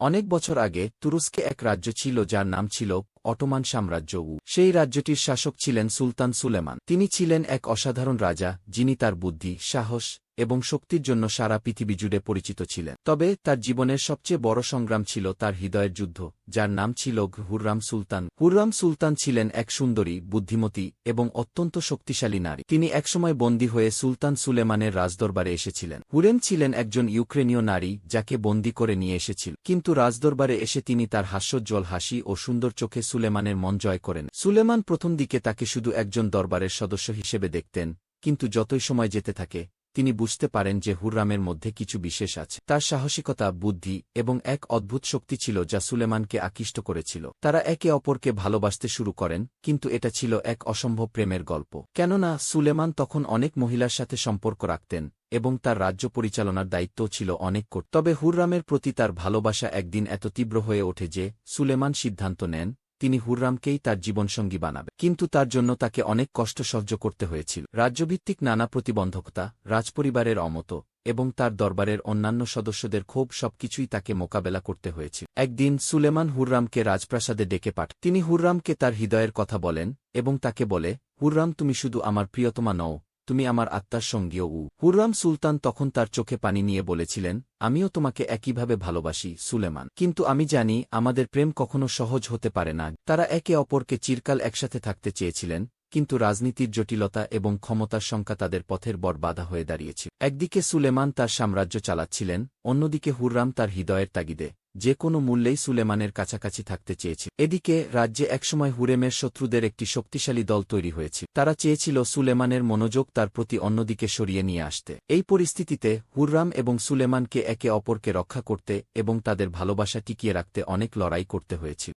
অনেক বছর আগে তুরস্কে এক রাজ্য ছিল যার নাম ছিল অটোমান সাম্রাজ্য উ। সেই রাজ্যটির শাসক ছিলেন সুলতান সুলেমান। তিনি ছিলেন এক অসাধারণ রাজা, যিনি তার বুদ্ধি, সাহস এবং শক্তির জন্য সারা পৃথিবী জুড়ে পরিচিত ছিলেন। তবে তার জীবনের সবচেয়ে বড় সংগ্রাম ছিল তার হৃদয়ের যুদ্ধ, যার নাম ছিল হুররাম সুলতান। হুররাম সুলতান ছিলেন এক সুন্দরী, বুদ্ধিমতী এবং অত্যন্ত শক্তিশালী নারী। তিনি একসময় বন্দী হয়ে সুলতান সুলেমানের রাজদরবারে এসেছিলেন। হুরেম ছিলেন একজন ইউক্রেনীয় নারী, যাকে বন্দী করে নিয়ে এসেছিল। কিন্তু রাজদরবারে এসে তিনি তার হাস্যোজ্জ্বল হাসি ও সুন্দর চোখে সুলেমানের মন জয় করেন। সুলেমান প্রথম দিকে তাকে শুধু একজন দরবারের সদস্য হিসেবে দেখতেন, কিন্তু যতই সময় যেতে থাকে তিনি বুঝতে পারেন যে হুররামের মধ্যে কিছু বিশেষ আছে। তার সাহসিকতা, বুদ্ধি এবং এক অদ্ভুত শক্তি ছিল যা সুলেমানকে আকৃষ্ট করেছিল। তারা একে অপরকে ভালোবাসতে শুরু করেন, কিন্তু এটা ছিল এক অসম্ভব প্রেমের গল্প। কেননা সুলেমান তখন অনেক মহিলার সাথে সম্পর্ক রাখতেন এবং তার রাজ্য পরিচালনার দায়িত্ব ছিল অনেক কঠ তবে হুররামের প্রতি তার ভালোবাসা একদিন এত তীব্র হয়ে ওঠে যে সুলেমান সিদ্ধান্ত নেন তিনি হুররামকেই তার জীবনসঙ্গী বানাবে। কিন্তু তার জন্য তাকে অনেক কষ্ট সহ্য করতে হয়েছিল। রাজ্যভিত্তিক নানা প্রতিবন্ধকতা, রাজপরিবারের অমত, এবং তার দরবারের অন্যান্য সদস্যদের ক্ষোভ সবকিছুই তাকে মোকাবেলা করতে হয়েছিল। একদিন সুলেমান হুররামকে রাজপ্রাসাদে ডেকে পাঠ তিনি হুররামকে তার হৃদয়ের কথা বলেন এবং তাকে বলে, হুররাম, তুমি শুধু আমার প্রিয়তমা নও তুমি আমার আত্মার সঙ্গীও উ। হুররাম সুলতান তখন তার চোখে পানি নিয়ে বলেছিলেন, আমিও তোমাকে একইভাবে ভালোবাসি, সুলেমান। কিন্তু আমি জানি, আমাদের প্রেম কখনো সহজ হতে পারে না। তারা একে অপরকে চিরকাল একসাথে থাকতে চেয়েছিলেন, কিন্তু রাজনীতির জটিলতা এবং ক্ষমতার সংখ্যা তাদের পথের বড় বাধা হয়ে দাঁড়িয়েছিল একদিকে সুলেমান তার সাম্রাজ্য চালাচ্ছিলেন, অন্যদিকে হুররাম তার হৃদয়ের তাগিদে। যে কোনো মূল্যেই সুলেমানের কাছাকাছি থাকতে চেয়েছিল এদিকে রাজ্যে একসময় হুরেমের শত্রুদের একটি শক্তিশালী দল তৈরি হয়েছে। তারা চেয়েছিল সুলেমানের মনোযোগ তার প্রতি অন্যদিকে সরিয়ে নিয়ে আসতে। এই পরিস্থিতিতে হুররাম এবং সুলেমানকে একে অপরকে রক্ষা করতে এবং তাদের ভালোবাসা টিকিয়ে রাখতে অনেক লড়াই করতে হয়েছিল